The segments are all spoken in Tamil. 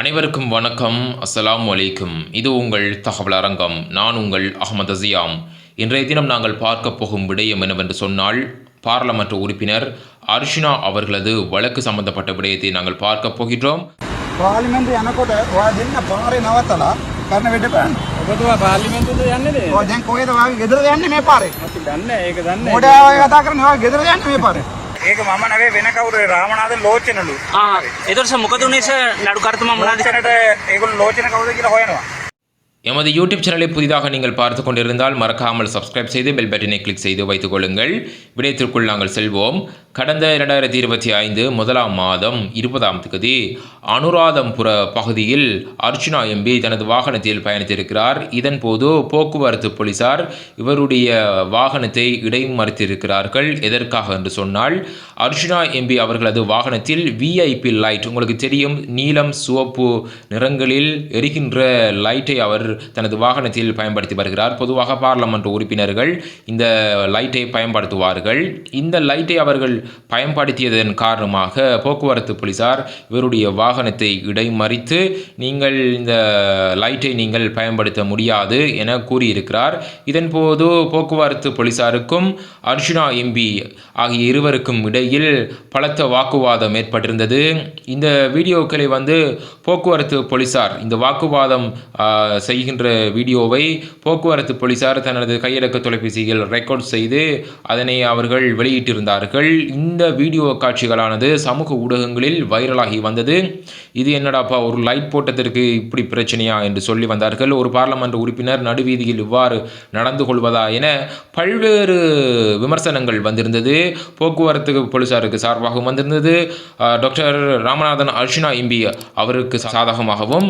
அனைவருக்கும் வணக்கம் அஸ்ஸலாமு அலைக்கும் இது உங்கள் தகவல் அரங்கம் நான் உங்கள் அகமது அசியாம் இன்றைய தினம் நாங்கள் பார்க்க போகும் விடயம் என்னவென்று சொன்னால் பாராளுமன்ற உறுப்பினர் அர்ஷினா அவர்களது வழக்கு சம்பந்தப்பட்ட விடயத்தை நாங்கள் பார்க்க போகின்றோம் පාලිමෙන්ට යනකොට ඔයා දෙන්න පාරේ නවත්තලා කරන වැඩ කරන්න. ඔබතුමා පාර්ලිමේන්තුවද යන්නේද? ඔය දැන් කොහෙද වාගේ ගෙදර යන්නේ මේ පාරේ? අපි දන්නේ ඒක දන්නේ. මොඩයා ඔය කතා කරන්නේ ඔයා ගෙදර යන්නේ මේ පාරේ. ඒක මම නෙවෙයි වෙන කවුරු රාමනාഥ ලෝචනලු. ආ එතකොට මොකද උනේ සර් නඩු කර්තම මොනවද ඒගොල්ලෝ ලෝචන කවුද කියලා හොයනවා. எமது யூடியூப் சேனலை புதிதாக நீங்கள் பார்த்து கொண்டிருந்தால் மறக்காமல் சப்ஸ்கிரைப் செய்து பெல் பட்டனை கிளிக் செய்து வைத்துக் கொள்ளுங்கள். விடயத்திற்குள் நாங்கள் செல்வோம். கடந்த இரண்டாயிரத்தி இருபத்தி ஐந்து முதலாம் மாதம் இருபதாம் தேதி அனுராதம்புர பகுதியில் அர்ச்சுனா எம்பி தனது வாகனத்தில் பயணித்திருக்கிறார். இதன்போது போக்குவரத்து போலீசார் இவருடைய வாகனத்தை இடைமறித்திருக்கிறார்கள். எதற்காக என்று சொன்னால் அர்ச்சுனா எம்பி அவர்களது வாகனத்தில் விஐபி லைட் உங்களுக்கு தெரியும் நீலம் சிவப்பு நிறங்களில் எரிகின்ற லைட்டை அவர் தனது வாகனத்தில் பயன்படுத்தி வருகிறார். பொதுவாக பார்லமெண்ட் உறுப்பினர்கள் இந்த லைட்டை பயன்படுத்துவார்கள். இந்த லைட்டை அவர்கள் பயன்படுத்தியதன் காரணமாக போக்குவரத்து போலீசார் இவருடைய வாகனத்தை இடைமறித்து நீங்கள் இந்த லைட்டை நீங்கள் பயன்படுத்த முடியாது என கூறியிருக்கிறார். இதன்போது போக்குவரத்து போலீசாருக்கும் அர்ஜுனா எம்பி ஆகிய இருவருக்கும் இடையில் பலத்த வாக்குவாதம் ஏற்பட்டிருந்தது. இந்த வீடியோக்களை வந்து போக்குவரத்து போலீசார் இந்த வாக்குவாதம் செய்ய செய்கின்ற வீடியோவை போக்குவரத்து போலீசார் தனது கையடக்க தொலைபேசியில் ரெக்கார்ட் செய்து அதனை அவர்கள் வெளியிட்டிருந்தார்கள். இந்த வீடியோ காட்சிகளானது சமூக ஊடகங்களில் வைரலாகி வந்தது. இது என்னடாப்பா ஒரு லைட் போட்டதற்கு இப்படி பிரச்சனையா என்று சொல்லி வந்தார்கள். ஒரு பார்லமெண்ட் உறுப்பினர் நடுவீதியில் இவ்வாறு நடந்து கொள்வதா என பல்வேறு விமர்சனங்கள் வந்திருந்தது. போக்குவரத்து போலீசாருக்கு சார்பாகவும் வந்திருந்தது. டாக்டர் ராமநாதன் அர்ஷினா எம்பி அவருக்கு சாதகமாகவும்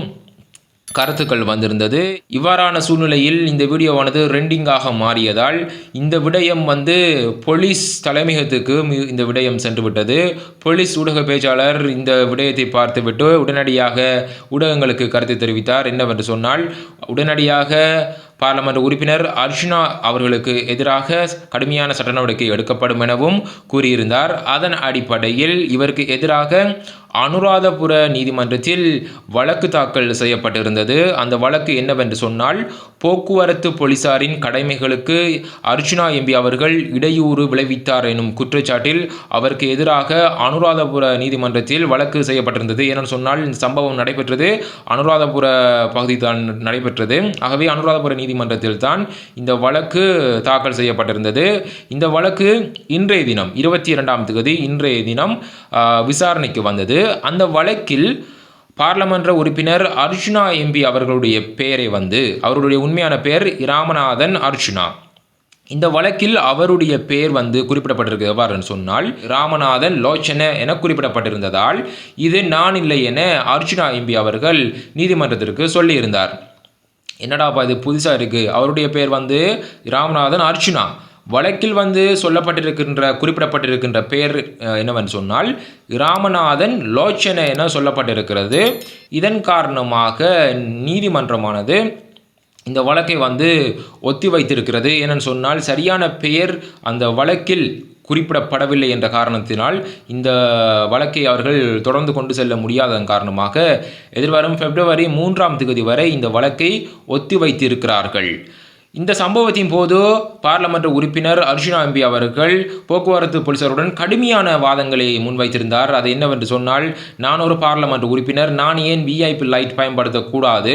கருத்துக்கள் வந்திருந்தது. இவ்வாறான சூழ்நிலையில் இந்த வீடியோவானது ரெண்டிங்காக மாறியதால் இந்த விடயம் வந்து போலீஸ் தலைமையகத்துக்கு இந்த விடயம் சென்றுவிட்டது. போலீஸ் ஊடக பேச்சாளர் இந்த விடயத்தை பார்த்துவிட்டு உடனடியாக ஊடகங்களுக்கு கருத்து தெரிவித்தார். என்னவென்று சொன்னால் உடனடியாக பாராளுமன்ற உறுப்பினர் அர்ஜுனா அவர்களுக்கு எதிராக கடுமையான சட்ட நடவடிக்கை எடுக்கப்படும் எனவும் கூறியிருந்தார். அதன் அடிப்படையில் இவருக்கு எதிராக அனுராதபுர நீதிமன்றத்தில் வழக்கு தாக்கல் செய்யப்பட்டிருந்தது. அந்த வழக்கு என்னவென்று சொன்னால் போக்குவரத்து போலீசாரின் கடமைகளுக்கு அர்ஜுனா எம்பி அவர்கள் இடையூறு விளைவித்தார் எனும் குற்றச்சாட்டில் அவருக்கு எதிராக அனுராதபுர நீதிமன்றத்தில் வழக்கு செய்யப்பட்டிருந்தது. ஏன்னு சொன்னால் இந்த சம்பவம் நடைபெற்றது. அனுராதபுர பகுதி தான் நடைபெற்றது. ஆகவே அனுராதபுர நீதிமன்றத்தில் தான் இந்த வழக்கு தாக்கல் செய்யப்பட்டிருந்தது. இந்த வழக்கு இன்றைய தினம் இருபத்தி இரண்டாம் தேதி இன்றைய தினம் விசாரணைக்கு வந்தது. அந்த வழக்கில் பார்லமன்ற உறுப்பினர் அர்ஜுனா எம்பி அவர்களுடைய பெயரை வந்து அவருடைய உண்மையான பெயர் ராமநாதன் அர்ஜுனா. இந்த வழக்கில் அவருடைய பெயர் வந்து குறிப்பிடப்பட்டிருக்கு. எவ்வாறுன்னு சொன்னால் ராமநாதன் லோச்சன என குறிப்பிடப்பட்டிருந்ததால் இது நான் இல்லை என அர்ஜுனா எம்பி அவர்கள் நீதிமன்றத்திற்கு சொல்லியிருந்தார். என்னடாப்பா இது புதுசாக இருக்குது அவருடைய பேர் வந்து ராமநாதன் அர்ச்சுனா வழக்கில் வந்து சொல்லப்பட்டிருக்கின்ற குறிப்பிடப்பட்டிருக்கின்ற பெயர் என்னவென்று சொன்னால் ராமநாதன் லோச்சன என சொல்லப்பட்டிருக்கிறது. இதன் காரணமாக நீதிமன்றமானது இந்த வழக்கை வந்து ஒத்தி வைத்திருக்கிறது. ஏனென்னு சொன்னால் சரியான பெயர் அந்த வழக்கில் குறிப்பிடப்படவில்லை என்ற காரணத்தினால் இந்த வழக்கை அவர்கள் தொடர்ந்து கொண்டு செல்ல முடியாததன் காரணமாக எதிர்வரும் பிப்ரவரி மூன்றாம் தேதி வரை இந்த வழக்கை ஒத்தி வைத்திருக்கிறார்கள். இந்த சம்பவத்தின் போது பாராளுமன்ற உறுப்பினர் அர்ஜுனா எம்பி அவர்கள் போக்குவரத்து போலீசாருடன் கடுமையான வாதங்களை முன்வைத்திருந்தார். அது என்னவென்று சொன்னால் நான் ஒரு பார்லமெண்ட் உறுப்பினர் நான் ஏன் விஐபி லைட் பயன்படுத்தக்கூடாது?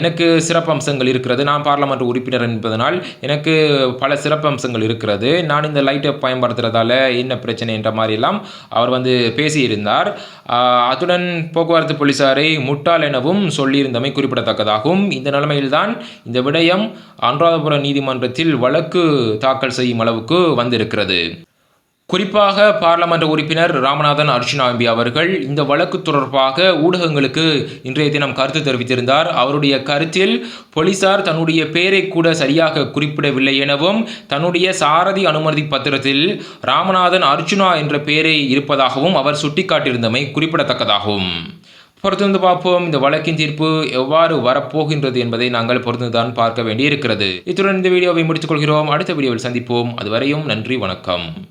எனக்கு சிறப்பம்சங்கள் இருக்கிறது. நான் பார்லமெண்ட் உறுப்பினர் என்பதனால் எனக்கு பல சிறப்பம்சங்கள் இருக்கிறது. நான் இந்த லைட்டை பயன்படுத்துறதால என்ன பிரச்சனை என்ற மாதிரியெல்லாம் அவர் வந்து பேசியிருந்தார். அத்துடன் போக்குவரத்து போலீசாரை முட்டாள் எனவும் சொல்லியிருந்தமை குறிப்பிடத்தக்கதாகும். இந்த நிலைமையில்தான் இந்த விடயம் அனுராதபுர நீதிமன்றத்தில் வழக்கு தாக்கல் செய்யும் அளவுக்கு வந்திருக்கிறது. குறிப்பாக பாராளுமன்ற உறுப்பினர் ராமநாதன் அர்ஜுனாம்பி அவர்கள் இந்த வழக்கு தொடர்பாக ஊடகங்களுக்கு இன்றைய தினம் கருத்து தெரிவித்திருந்தார். அவருடைய கருத்தில் போலீசார் தன்னுடைய பெயரை கூட சரியாக குறிப்பிடவில்லை எனவும் தன்னுடைய சாரதி அனுமதி பத்திரத்தில் ராமநாதன் அர்ஜுனா என்ற பெயரே இருப்பதாகவும் அவர் சுட்டிக்காட்டியிருந்தமை குறிப்பிடத்தக்கதாகும். பொறுத்திருந்து பார்ப்போம். இந்த வழக்கின் தீர்ப்பு எவ்வாறு வரப்போகின்றது என்பதை நாங்கள் பொறுத்துதான் பார்க்க வேண்டியிருக்கிறது. இத்துடன் இந்த வீடியோவை முடித்துக் கொள்கிறோம். அடுத்த வீடியோவில் சந்திப்போம். அதுவரையும் நன்றி வணக்கம்.